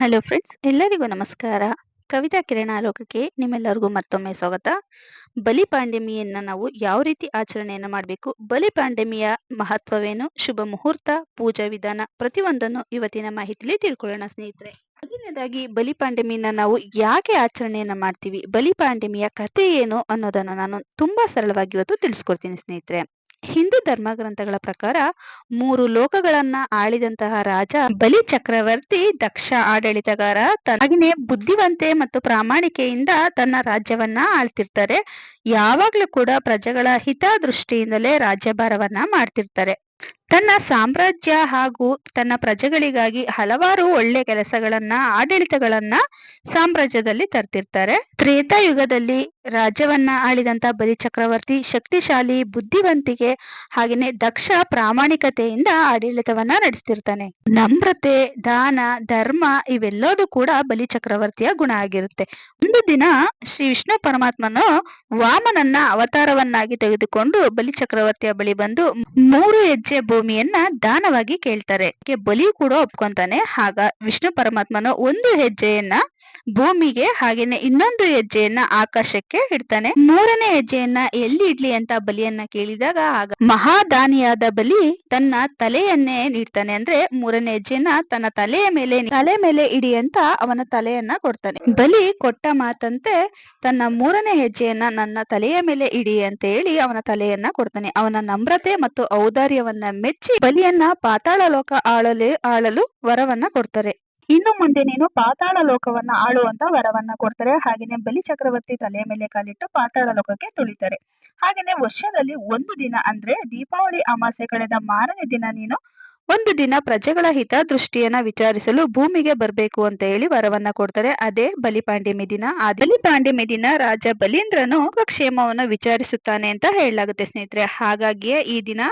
Hello friends, ಎಲ್ಲರಿಗೂ ನಮಸ್ಕಾರ. ಕವಿತಾ ಕಿರಣ ಆಲೋಕಕ್ಕೆ ನಿಮ್ಮೆಲ್ಲರಿಗೂ ಮತ್ತೊಮ್ಮೆ ಸ್ವಾಗತ. ಬಲಿ ಪಾಂಡೆಮಿಯನ್ನ ನಾವು ಯಾವ ರೀತಿ ಆಚರಣೆಯನ್ನ ಮಾಡಬೇಕು? ಬಲಿ ಪಾಂಡೆಮಿಯ ಮಹತ್ವವೇನು? ಶುಭ ಮುಹೂರ್ತ, ಪೂಜಾ ವಿಧಾನ, ಪ್ರತಿಯೊಂದನ್ನು ಇವತ್ತಿನ ಮಾಹಿತಿಲಿ ತಿಳ್ಕೊಳ್ಳೋಣ ಸ್ನೇಹಿತರೆ. ಮೊದಲನೇದಾಗಿ ಬಲಿಪಾಂಡಮಿಯನ್ನ ನಾವು ಯಾಕೆ ಆಚರಣೆಯನ್ನ ಮಾಡ್ತೀವಿ? ಬಲಿ ಪಾಂಡೆಮಿಯ ಕಥೆ ಏನು ಅನ್ನೋದನ್ನ ನಾನು ತುಂಬಾ ಸರಳವಾಗಿ ಇವತ್ತು ತಿಳಿಸ್ಕೊಡ್ತೀನಿ ಸ್ನೇಹಿತರೆ. ಹಿಂದೂ ಧರ್ಮ ಗ್ರಂಥಗಳ ಪ್ರಕಾರ ಮೂರು ಲೋಕಗಳನ್ನ ಆಳಿದಂತಹ ರಾಜ ಬಲಿ ಚಕ್ರವರ್ತಿ, ದಕ್ಷ ಆಡಳಿತಗಾರ ಹಾಗೆಯೇ ಬುದ್ಧಿವಂತೆ ಮತ್ತು ಪ್ರಾಮಾಣಿಕೆಯಿಂದ ತನ್ನ ರಾಜ್ಯವನ್ನ ಆಳ್ತಿರ್ತಾರೆ. ಯಾವಾಗ್ಲೂ ಕೂಡ ಪ್ರಜೆಗಳ ಹಿತದೃಷ್ಟಿಯಿಂದಲೇ ರಾಜ್ಯಭಾರವನ್ನ ಮಾಡ್ತಿರ್ತಾರೆ. ತನ್ನ ಸಾಮ್ರಾಜ್ಯ ಹಾಗೂ ತನ್ನ ಪ್ರಜೆಗಳಿಗಾಗಿ ಹಲವಾರು ಒಳ್ಳೆ ಕೆಲಸಗಳನ್ನ, ಆಡಳಿತಗಳನ್ನ ಸಾಮ್ರಾಜ್ಯದಲ್ಲಿ ತರ್ತಿರ್ತಾರೆ. ತ್ರೇತಾಯುಗದಲ್ಲಿ ರಾಜ್ಯವನ್ನ ಆಳಿದಂತ ಬಲಿ ಚಕ್ರವರ್ತಿ ಶಕ್ತಿಶಾಲಿ, ಬುದ್ಧಿವಂತಿಕೆ ಹಾಗೇನೆ ದಕ್ಷ ಪ್ರಾಮಾಣಿಕತೆಯಿಂದ ಆಡಳಿತವನ್ನ ನಡೆಸ್ತಿರ್ತಾನೆ. ನಮ್ರತೆ, ದಾನ, ಧರ್ಮ ಇವೆಲ್ಲದೂ ಕೂಡ ಬಲಿ ಚಕ್ರವರ್ತಿಯ ಗುಣ ಆಗಿರುತ್ತೆ. ಒಂದು ದಿನ ಶ್ರೀ ವಿಷ್ಣು ಪರಮಾತ್ಮನು ವಾಮನನ್ನ ಅವತಾರವನ್ನಾಗಿ ತೆಗೆದುಕೊಂಡು ಬಲಿ ಚಕ್ರವರ್ತಿಯ ಬಳಿ ಬಂದು ಮೂರು ಹೆಜ್ಜೆ ಭೂಮಿಯನ್ನ ದಾನವಾಗಿ ಕೇಳ್ತಾರೆ. ಬಲಿ ಕೂಡ ಒಪ್ಕೊಂತಾನೆ. ಆಗ ವಿಷ್ಣು ಪರಮಾತ್ಮನ ಒಂದು ಹೆಜ್ಜೆಯನ್ನ ಭೂಮಿಗೆ ಹಾಗೇನೆ ಇನ್ನೊಂದು ಹೆಜ್ಜೆಯನ್ನ ಆಕಾಶಕ್ಕೆ ಇಡ್ತಾನೆ. ಮೂರನೇ ಹೆಜ್ಜೆಯನ್ನ ಎಲ್ಲಿ ಇಡ್ಲಿ ಅಂತ ಬಲಿಯನ್ನ ಕೇಳಿದಾಗ ಆಗ ಮಹಾದಾನಿಯಾದ ಬಲಿ ತನ್ನ ತಲೆಯನ್ನೇ ನೀಡ್ತಾನೆ. ಅಂದ್ರೆ ಮೂರನೇ ಹೆಜ್ಜೆಯನ್ನ ತನ್ನ ತಲೆಯ ಮೇಲೆ ತಲೆ ಮೇಲೆ ಇಡಿ ಅಂತ ಅವನ ತಲೆಯನ್ನ ಕೊಡ್ತಾನೆ. ಬಲಿ ಕೊಟ್ಟ ಮಾತಂತೆ ತನ್ನ ಮೂರನೇ ಹೆಜ್ಜೆಯನ್ನ ನನ್ನ ತಲೆಯ ಮೇಲೆ ಇಡಿ ಅಂತ ಹೇಳಿ ಅವನ ತಲೆಯನ್ನ ಕೊಡ್ತಾನೆ. ಅವನ ನಮ್ರತೆ ಮತ್ತು ಔದಾರ್ಯವನ್ನ ಮೆಚ್ಚಿ ಬಲಿಯನ್ನ ಪಾತಾಳ ಲೋಕ ಆಳಲು ಆಳಲು ವರವನ್ನ ಕೊಡ್ತಾರೆ. ಇನ್ನು ಮುಂದೆ ನೀನು ಪಾತಾಳ ಲೋಕವನ್ನ ಆಳುವಂತ ವರವನ್ನ ಕೊಡ್ತಾರೆ. ಹಾಗೇನೆ ಬಲಿ ಚಕ್ರವರ್ತಿ ತಲೆಯ ಮೇಲೆ ಕಾಲಿಟ್ಟು ಪಾತಾಳ ಲೋಕಕ್ಕೆ ತುಳಿತಾರೆ. ಹಾಗೇನೆ ವರ್ಷದಲ್ಲಿ ಒಂದು ದಿನ ಅಂದ್ರೆ ದೀಪಾವಳಿ ಅಮಾಸೆ ಕಳೆದ ಮಾರನೇ ದಿನ ನೀನು ಒಂದು ದಿನ ಪ್ರಜೆಗಳ ಹಿತದೃಷ್ಟಿಯನ್ನ ವಿಚಾರಿಸಲು ಭೂಮಿಗೆ ಬರಬೇಕು ಅಂತ ಹೇಳಿ ವರವನ್ನ ಕೊಡ್ತಾರೆ. ಅದೇ ಬಲಿಪಾಂಡಿಮಿ ದಿನ. ಆ ಬಲಿಪಾಂಡಿಮಿ ದಿನ ರಾಜ ಬಲೀಂದ್ರನು ಕ್ಷೇಮವನ್ನು ವಿಚಾರಿಸುತ್ತಾನೆ ಅಂತ ಹೇಳಲಾಗುತ್ತೆ ಸ್ನೇಹಿತರೆ. ಹಾಗಾಗಿಯೇ ಈ ದಿನ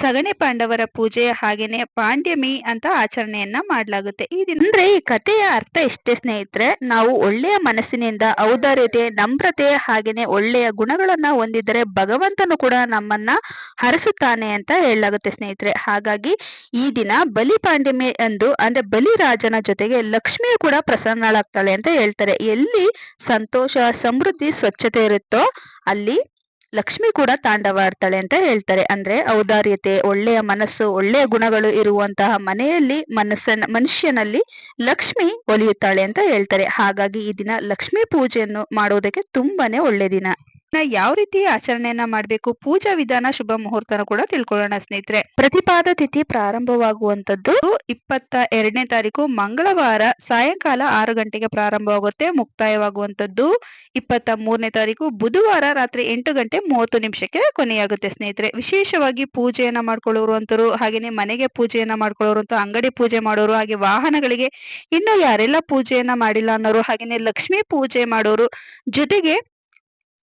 ಸಗಣಿ ಪಾಂಡವರ ಪೂಜೆ ಹಾಗೇನೆ ಪಾಂಡ್ಯಮಿ ಅಂತ ಆಚರಣೆಯನ್ನ ಮಾಡಲಾಗುತ್ತೆ. ಈ ದಿನ ಅಂದ್ರೆ ಈ ಕಥೆಯ ಅರ್ಥ ಇಷ್ಟೇ ಸ್ನೇಹಿತರೆ, ನಾವು ಒಳ್ಳೆಯ ಮನಸ್ಸಿನಿಂದ ಔದಾರ್ಯತೆ, ನಮ್ರತೆ ಹಾಗೇನೆ ಒಳ್ಳೆಯ ಗುಣಗಳನ್ನ ಹೊಂದಿದರೆ ಭಗವಂತನು ಕೂಡ ನಮ್ಮನ್ನ ಹರಸುತ್ತಾನೆ ಅಂತ ಹೇಳಲಾಗುತ್ತೆ ಸ್ನೇಹಿತರೆ. ಹಾಗಾಗಿ ಈ ದಿನ ಬಲಿ ಪಾಂಡಿಮೆ ಎಂದು, ಅಂದ್ರೆ ಬಲಿರಾಜನ ಜೊತೆಗೆ ಲಕ್ಷ್ಮಿಯ ಕೂಡ ಪ್ರಸನ್ನಳಾಗ್ತಾಳೆ ಅಂತ ಹೇಳ್ತಾರೆ. ಎಲ್ಲಿ ಸಂತೋಷ, ಸಮೃದ್ಧಿ, ಸ್ವಚ್ಛತೆ ಇರುತ್ತೋ ಅಲ್ಲಿ ಲಕ್ಷ್ಮಿ ಕೂಡ ತಾಂಡವಾಡ್ತಾಳೆ ಅಂತ ಹೇಳ್ತಾರೆ. ಅಂದ್ರೆ ಔದಾರ್ಯತೆ, ಒಳ್ಳೆಯ ಮನಸ್ಸು, ಒಳ್ಳೆಯ ಗುಣಗಳು ಇರುವಂತಹ ಮನೆಯಲ್ಲಿ ಮನಸ್ಸನ್ನ, ಮನುಷ್ಯನಲ್ಲಿ ಲಕ್ಷ್ಮಿ ಒಲಿಯುತ್ತಾಳೆ ಅಂತ ಹೇಳ್ತಾರೆ. ಹಾಗಾಗಿ ಈ ದಿನ ಲಕ್ಷ್ಮಿ ಪೂಜೆಯನ್ನು ಮಾಡುವುದಕ್ಕೆ ತುಂಬಾನೇ ಒಳ್ಳೆ ದಿನ. ಯಾವ ರೀತಿ ಆಚರಣೆಯನ್ನ ಮಾಡಬೇಕು? ಪೂಜಾ ವಿಧಾನ ಶುಭ ಮುಹೂರ್ತನ ಕೂಡ ತಿಳ್ಕೊಳ್ಳೋಣ ಸ್ನೇಹಿತರೆ. ಪ್ರತಿಪಾದ ತಿಥಿ ಪ್ರಾರಂಭವಾಗುವಂತದ್ದು ಇಪ್ಪತ್ತ ಎರಡನೇ ತಾರೀಕು. ಮಂಗಳವಾರ ಸಾಯಂಕಾಲ ಆರು ಗಂಟೆಗೆ ಪ್ರಾರಂಭವಾಗುತ್ತೆ. ಮುಕ್ತಾಯವಾಗುವಂತದ್ದು ಇಪ್ಪತ್ತ ಮೂರನೇ ತಾರೀಕು. ಬುಧವಾರ ರಾತ್ರಿ ಎಂಟು ಗಂಟೆ ಮೂವತ್ತು ನಿಮಿಷಕ್ಕೆ ಕೊನೆಯಾಗುತ್ತೆ ಸ್ನೇಹಿತರೆ. ವಿಶೇಷವಾಗಿ ಪೂಜೆಯನ್ನ ಮಾಡ್ಕೊಳ್ಳೋರು ಅಂತರು ಹಾಗೇನೆ ಮನೆಗೆ ಪೂಜೆಯನ್ನ ಮಾಡ್ಕೊಳ್ಳೋರು ಅಂತ ಅಂಗಡಿ ಪೂಜೆ ಮಾಡೋರು, ಹಾಗೆ ವಾಹನಗಳಿಗೆ ಇನ್ನು ಯಾರೆಲ್ಲ ಪೂಜೆಯನ್ನ ಮಾಡಿಲ್ಲ ಅನ್ನೋರು ಹಾಗೇನೆ ಲಕ್ಷ್ಮಿ ಪೂಜೆ ಮಾಡೋರು ಜೊತೆಗೆ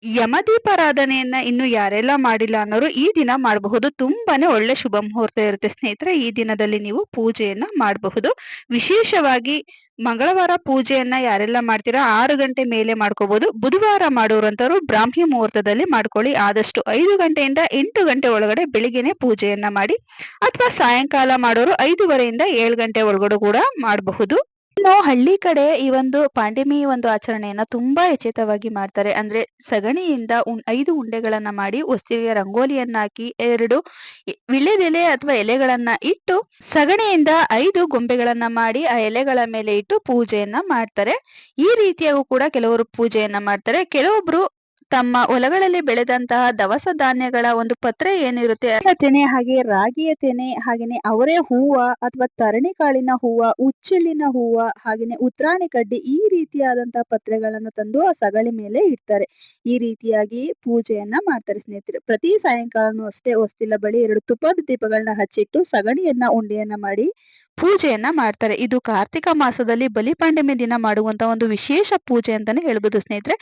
ಯಮದೀಪಾರಾಧನೆಯನ್ನ ಇನ್ನು ಯಾರೆಲ್ಲ ಮಾಡಿಲ್ಲ ಅನ್ನೋರು ಈ ದಿನ ಮಾಡಬಹುದು. ತುಂಬಾನೇ ಒಳ್ಳೆ ಶುಭ ಮುಹೂರ್ತ ಇರುತ್ತೆ ಸ್ನೇಹಿತರೆ, ಈ ದಿನದಲ್ಲಿ ನೀವು ಪೂಜೆಯನ್ನ ಮಾಡಬಹುದು. ವಿಶೇಷವಾಗಿ ಮಂಗಳವಾರ ಪೂಜೆಯನ್ನ ಯಾರೆಲ್ಲ ಮಾಡ್ತೀರಾ, ಆರು ಗಂಟೆ ಮೇಲೆ ಮಾಡ್ಕೋಬಹುದು. ಬುಧವಾರ ಮಾಡೋರಂತವ್ರು ಬ್ರಾಹ್ಮಿ ಮುಹೂರ್ತದಲ್ಲಿ ಮಾಡ್ಕೊಳ್ಳಿ. ಆದಷ್ಟು ಐದು ಗಂಟೆಯಿಂದ ಎಂಟು ಗಂಟೆ ಒಳಗಡೆ ಬೆಳಿಗ್ಗೆನೆ ಪೂಜೆಯನ್ನ ಮಾಡಿ, ಅಥವಾ ಸಾಯಂಕಾಲ ಮಾಡೋರು ಐದೂವರೆಯಿಂದ ಏಳು ಗಂಟೆ ಒಳಗಡೆ ಕೂಡ ಮಾಡಬಹುದು. ಇನ್ನು ಹಳ್ಳಿ ಕಡೆ ಈ ಒಂದು ಪಾಂಡಮಿ ಒಂದು ಆಚರಣೆಯನ್ನ ತುಂಬಾ ಎಚೇತವಾಗಿ ಮಾಡ್ತಾರೆ. ಅಂದ್ರೆ ಸಗಣಿಯಿಂದ ಐದು ಉಂಡೆಗಳನ್ನ ಮಾಡಿ ವಸ್ತುವಿಗೆ ರಂಗೋಲಿಯನ್ನಾಕಿ ಎರಡು ಅಥವಾ ಎಲೆಗಳನ್ನ ಇಟ್ಟು ಸಗಣಿಯಿಂದ ಐದು ಗೊಂಬೆಗಳನ್ನ ಮಾಡಿ ಆ ಎಲೆಗಳ ಮೇಲೆ ಇಟ್ಟು ಪೂಜೆಯನ್ನ ಮಾಡ್ತಾರೆ. ಈ ರೀತಿಯಾಗೂ ಕೂಡ ಕೆಲವರು ಪೂಜೆಯನ್ನ ಮಾಡ್ತಾರೆ. ಕೆಲವೊಬ್ರು ತಮ್ಮ ಹೊಲಗಳಲ್ಲಿ ಬೆಳೆದಂತಹ ದವಸ ಧಾನ್ಯಗಳ ಒಂದು ಪತ್ರೆ ಏನಿರುತ್ತೆ? ತೆನೆ ಹಾಗೆ ರಾಗಿಯ ತೆನೆ, ಹಾಗೇನೆ ಅವರೇ ಹೂವ ಅಥವಾ ತರಣಿ ಕಾಳಿನ ಹೂವ, ಉಚ್ಚಿಲಿನ ಹೂವ, ಹಾಗೇನೆ ಉತ್ರಾಣಿ ಕಡ್ಡಿ ಈ ರೀತಿಯಾದಂತಹ ಪತ್ರೆಗಳನ್ನು ತಂದು ಆ ಸಗಳಿ ಮೇಲೆ ಇಡ್ತಾರೆ. ಈ ರೀತಿಯಾಗಿ ಪೂಜೆಯನ್ನ ಮಾಡ್ತಾರೆ ಸ್ನೇಹಿತರೆ. ಪ್ರತಿ ಸಾಯಂಕಾಲನೂ ಅಷ್ಟೇ ಹೊಸ್ತಿಲ ಬಳಿ ಎರಡು ತುಪ್ಪದ ದೀಪಗಳನ್ನ ಹಚ್ಚಿಟ್ಟು ಸಗಣಿಯನ್ನ, ಉಂಡೆಯನ್ನ ಮಾಡಿ ಪೂಜೆಯನ್ನ ಮಾಡ್ತಾರೆ. ಇದು ಕಾರ್ತಿಕ ಮಾಸದಲ್ಲಿ ಬಲಿಪಾಂಡಮಿ ದಿನ ಮಾಡುವಂತ ಒಂದು ವಿಶೇಷ ಪೂಜೆ ಅಂತಾನೆ ಹೇಳ್ಬೋದು ಸ್ನೇಹಿತರೆ.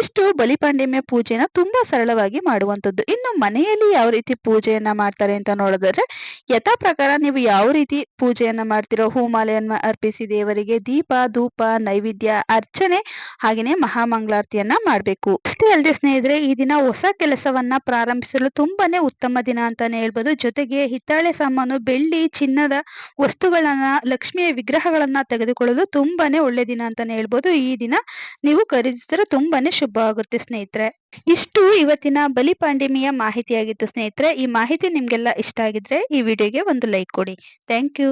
ಇಷ್ಟು ಬಲಿಪಾಂಡಮಿ ಬಲಿಪಾಂಡಮ್ಯ ಪೂಜೆನ ತುಂಬಾ ಸರಳವಾಗಿ ಮಾಡುವಂಥದ್ದು. ಇನ್ನು ಮನೆಯಲ್ಲಿ ಯಾವ ರೀತಿ ಪೂಜೆಯನ್ನ ಮಾಡ್ತಾರೆ ಅಂತ ನೋಡೋದಾದ್ರೆ, ಯಥಾ ಪ್ರಕಾರ ನೀವು ಯಾವ ರೀತಿ ಪೂಜೆಯನ್ನ ಮಾಡ್ತಿರೋ, ಹೂಮಾಲೆಯನ್ನ ಅರ್ಪಿಸಿ ದೇವರಿಗೆ ದೀಪ, ಧೂಪ, ನೈವೇದ್ಯ ಅರ್ಚನೆ ಹಾಗೇನೆ ಮಹಾಮಂಗಳಾರತಿಯನ್ನ ಮಾಡಬೇಕು. ಅಷ್ಟೇ ಅಲ್ಲದೆ ಸ್ನೇಹಿತರೆ, ಈ ದಿನ ಹೊಸ ಕೆಲಸವನ್ನ ಪ್ರಾರಂಭಿಸಲು ತುಂಬಾನೇ ಉತ್ತಮ ದಿನ ಅಂತಾನೆ ಹೇಳ್ಬೋದು. ಜೊತೆಗೆ ಹಿತ್ತಾಳೆ ಸಾಮಾನು, ಬೆಳ್ಳಿ, ಚಿನ್ನದ ವಸ್ತುಗಳನ್ನ, ಲಕ್ಷ್ಮಿಯ ವಿಗ್ರಹಗಳನ್ನ ತೆಗೆದುಕೊಳ್ಳಲು ತುಂಬಾನೇ ಒಳ್ಳೆ ದಿನ ಅಂತಾನೆ ಹೇಳ್ಬೋದು. ಈ ದಿನ ನೀವು ಖರೀದಿಸಿದ್ರೆ ತುಂಬಾನೇ ಶುಭ ಆಗುತ್ತೆ ಸ್ನೇಹಿತರೆ. ಇಷ್ಟು ಇವತ್ತಿನ ಬಲಿ ಪಾಂಡಿಮಿಯ ಮಾಹಿತಿಯಾಗಿತ್ತು ಸ್ನೇಹಿತರೆ. ಈ ಮಾಹಿತಿ ನಿಮ್ಗೆಲ್ಲ ಇಷ್ಟ ಆಗಿದ್ರೆ ಈ ವಿಡಿಯೋಗೆ ಒಂದು ಲೈಕ್ ಕೊಡಿ. Thank you